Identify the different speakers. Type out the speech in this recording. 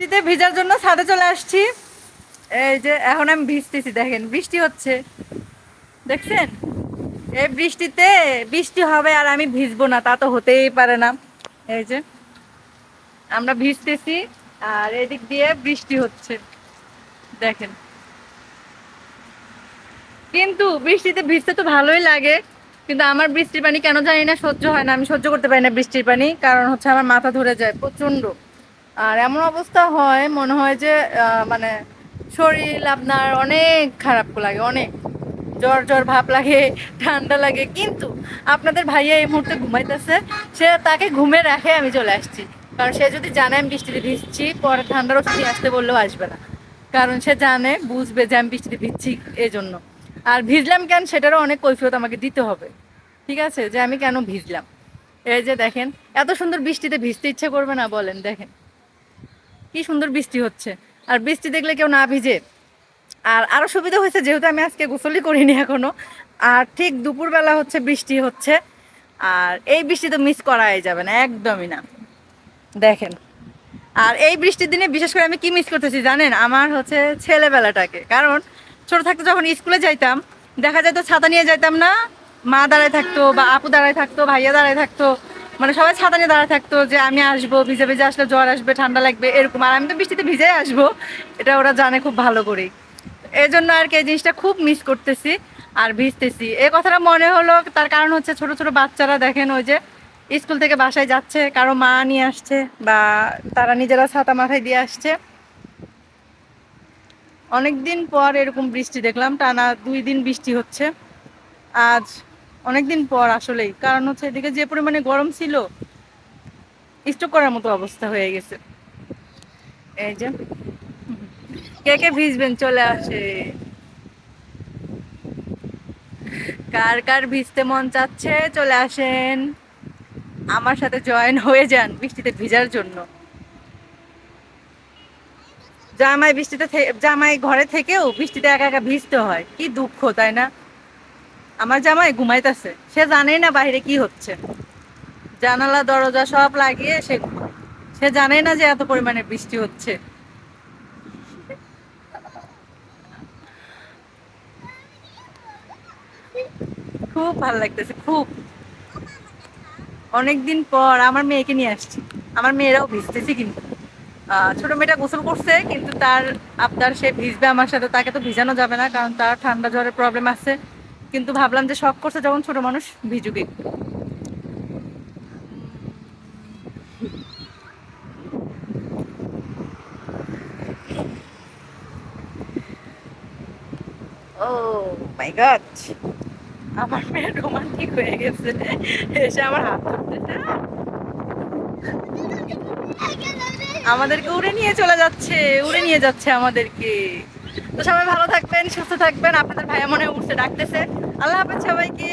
Speaker 1: বৃষ্টিতে ভিজার জন্য ছাদে চলে আসছি। এই যে এখন আমি ভিজতেছি, দেখেন, বৃষ্টি হচ্ছে। দেখছেন? এই বৃষ্টিতে বৃষ্টি হবে আর আমি ভিজবো না, তা তো হতেই পারে না। এই যে, আমরা ভিজতেছি আর এদিক দিয়ে বৃষ্টি হচ্ছে। দেখেন। কিন্তু বৃষ্টিতে ভিজতে তো ভালোই লাগে, কিন্তু আমার বৃষ্টির পানি কেন জানি না সহ্য হয় না, আমি সহ্য করতে পারি না বৃষ্টির পানি, কারণ হচ্ছে আমার মাথা ধরে যায় প্রচণ্ড আর এমন অবস্থা হয়, মনে হয় যে মানে শরীর আপনার অনেক খারাপ লাগে, অনেক। জ্বর জ্বর ভাব লাগে, ঠান্ডা লাগে। কিন্তু আপনাদের ভাইয়া এই মুহূর্তে ঘুমাইতেছে, সে তাকে ঘুমে রাখে আমি চলে আসছি। কারণ সে যদি জানে আমি বৃষ্টিতে ভিজছি, পরে ঠান্ডার ওষুধ আসতে বললেও আসবে না। কারণ সে জানে, বুঝবে যে আমি বৃষ্টিতে ভিজছি এই জন্য আর ভিজলাম কেন, সেটারও অনেক কৈফিয়ত আমাকে দিতে হবে। ঠিক আছে? যে আমি কেন ভিজলাম? এই যে দেখেন, এত সুন্দর বৃষ্টিতে ভিজতে ইচ্ছে করবে না, বলেন, দেখেন। কি সুন্দর বৃষ্টি হচ্ছে। আর বৃষ্টি দেখলে কেউ না ভিজে। আর আরও সুবিধা হয়েছে, যেহেতু আমি আজকে গোসলই করিনি এখনও। আর ঠিক দুপুরবেলা হচ্ছে বৃষ্টি হচ্ছে। আর এই বৃষ্টি তো মিস করাই যাবে না, একদমই না। দেখেন। আর এই বৃষ্টির দিনে বিশেষ করে আমি কি মিস করতেছি জানেন? আমার হচ্ছে ছেলেবেলাটাকে। কারণ ছোট থাকতে যখন স্কুলে যাইতাম, দেখা যেত ছাতা নিয়ে যাইতাম না, মা দাঁড়ায় থাকতো বা আপু দাঁড়ায় থাকতো, ভাইয়া দাঁড়ায় থাকতো। মানে সবাই ছাতা নিয়ে দাঁড়া থাকতো যে আমি আসব, ভিজে ভিজে আসলে জ্বর আসবে, ঠান্ডা লাগবে, এরকম। আর আমি তো বৃষ্টিতে ভিজে আসব। এটা ওরা জানে খুব ভালো করেই। এই জন্য আর কি এই জিনিসটা খুব মিস করতেছি আর ভিজতেছি। এই কথাটা মনে হলো, তার কারণ হচ্ছে ছোট ছোট বাচ্চারা দেখেন ওই যে স্কুল থেকে বাসায় যাচ্ছে, কারও মা নিয়ে আসছে বা তারা নিজেরা ছাতা মাথায় দিয়ে আসছে। অনেক দিন পর এরকম বৃষ্টি দেখলাম, টানা দুই দিন বৃষ্টি হচ্ছে। আজ অনেক দিন পর আসলেই। কারণ হচ্ছে এদিকে যে পরিমাণে গরম ছিল স্টক করার মতো অবস্থা হয়ে গেছে। এই যে, কে কে ভিজবেন চলে আসে। কার কার ভিজতে মন চাচ্ছে চলে আসেন। আমার সাথে জয়েন হয়ে যান বৃষ্টিতে ভিজার জন্য। জামাই বৃষ্টিতে জামাই ঘরে থেকেও বৃষ্টিতে একা একা ভিজতে হয়। কি দুঃখ, তাই না? আমার জামাই ঘুমাইতেছে। সে জানেই না বাইরে কি হচ্ছে। জানালা, দরজা সব লাগিয়ে সে সে জানেই না যে এত পরিমাণে বৃষ্টি হচ্ছে। খুব ভালো লাগতেছে, খুব। অনেকদিন পর আমার মেয়েকে নিয়ে আসছি। আমার মেয়েরাও ভিজতেছে কিন্তু। ছোট মেয়েটা গোসল করছে, কিন্তু তার আপনার সে ভিজবে আমার সাথে। তাকে তো ভিজানো যাবে না, কারণ তার ঠান্ডা জ্বরের প্রবলেম আছে। কিন্তু ভাবলাম যে শখ করছে যখন ছোট মানুষ ভিজুক একটু ও মাই গড। আমার মেয়ে রোমান্টিক হয়ে গেছে। এসে আমার হাত ধরতেছে আমাদেরকে উড়ে নিয়ে চলে যাচ্ছে, উড়ে নিয়ে যাচ্ছে আমাদেরকে। তো সবাই ভালো থাকবেন, সুস্থ থাকবেন। আপনাদের ভাইয়া মনে উঠছে ডাকতেছে। আল্লাহ হাফেজ সবাইকে।